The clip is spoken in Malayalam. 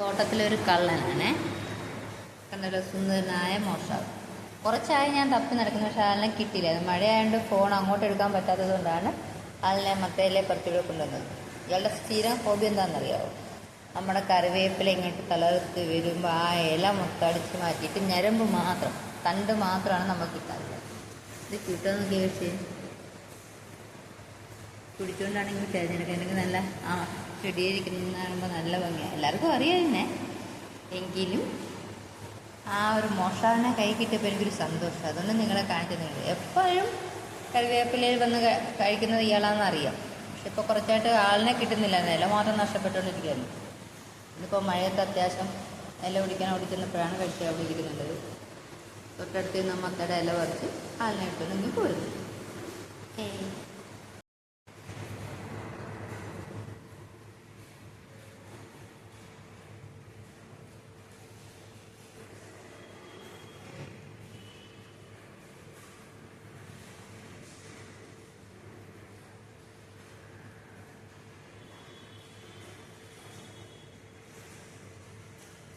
നല്ലൊരു കള്ളനാണേ. കണ്ടല്ലോ സുന്ദരനായ മോഷാവ്. കുറച്ചായി ഞാൻ തപ്പി നടക്കുന്ന പക്ഷെ ആളിനെ കിട്ടിയില്ല. മഴയായതുകൊണ്ട് ഫോൺ അങ്ങോട്ട് എടുക്കാൻ പറ്റാത്തത് കൊണ്ടാണ് ആളിനെ മത്തയിലെ പറിച്ചുകൂടെ കൊണ്ടുവന്നത്. ഇയാളുടെ സ്ഥിരം ഹോബി എന്താണെന്നറിയാവോ? നമ്മുടെ കറിവേപ്പില ഇങ്ങോട്ട് തലർത്ത് വരുമ്പോൾ ആ ഇല മൊത്തം അടിച്ച് മാറ്റിയിട്ട് ഞരമ്പ് മാത്രം തണ്ട് മാത്രമാണ് നമുക്ക് കിട്ടാറുള്ളത് ഇത് കിട്ടുമെന്ന് കേൾച്ചേ പിടിച്ചുകൊണ്ടാണെങ്കിൽ തിരഞ്ഞെടുക്കുക നല്ല ആ ചെടിയിരിക്കുന്ന കാണുമ്പോൾ നല്ല ഭംഗിയാണ് എല്ലാവർക്കും അറിയാം തന്നെ എങ്കിലും ആ ഒരു മോഷാവിനെ കൈ കിട്ടിയപ്പോൾ എനിക്കൊരു സന്തോഷം. അതൊന്നും നിങ്ങളെ കാണിക്കുന്നത് എപ്പോഴും കറിവേപ്പിലയിൽ വന്ന് കഴിക്കുന്നത് ഇയാളാണെന്ന് അറിയാം. പക്ഷെ ഇപ്പോൾ കുറച്ചായിട്ട് ആളിനെ കിട്ടുന്നില്ല. നില മാത്രം നഷ്ടപ്പെട്ടുകൊണ്ടിരിക്കുകയാണ്. ഇന്നിപ്പോൾ മഴയത്ത് അത്യാവശ്യം ഇല പിടിക്കാൻ ഓടിക്കുന്നപ്പോഴാണ് കഴിച്ച് അവിടെ ഇരിക്കുന്നുള്ളത് തൊട്ടടുത്ത് നിന്ന് മത്തയുടെ ഇല പറിച്ച് ആളിനെ കിട്ടുന്നെങ്കിൽ പോരുന്നു. കൊടുത്തു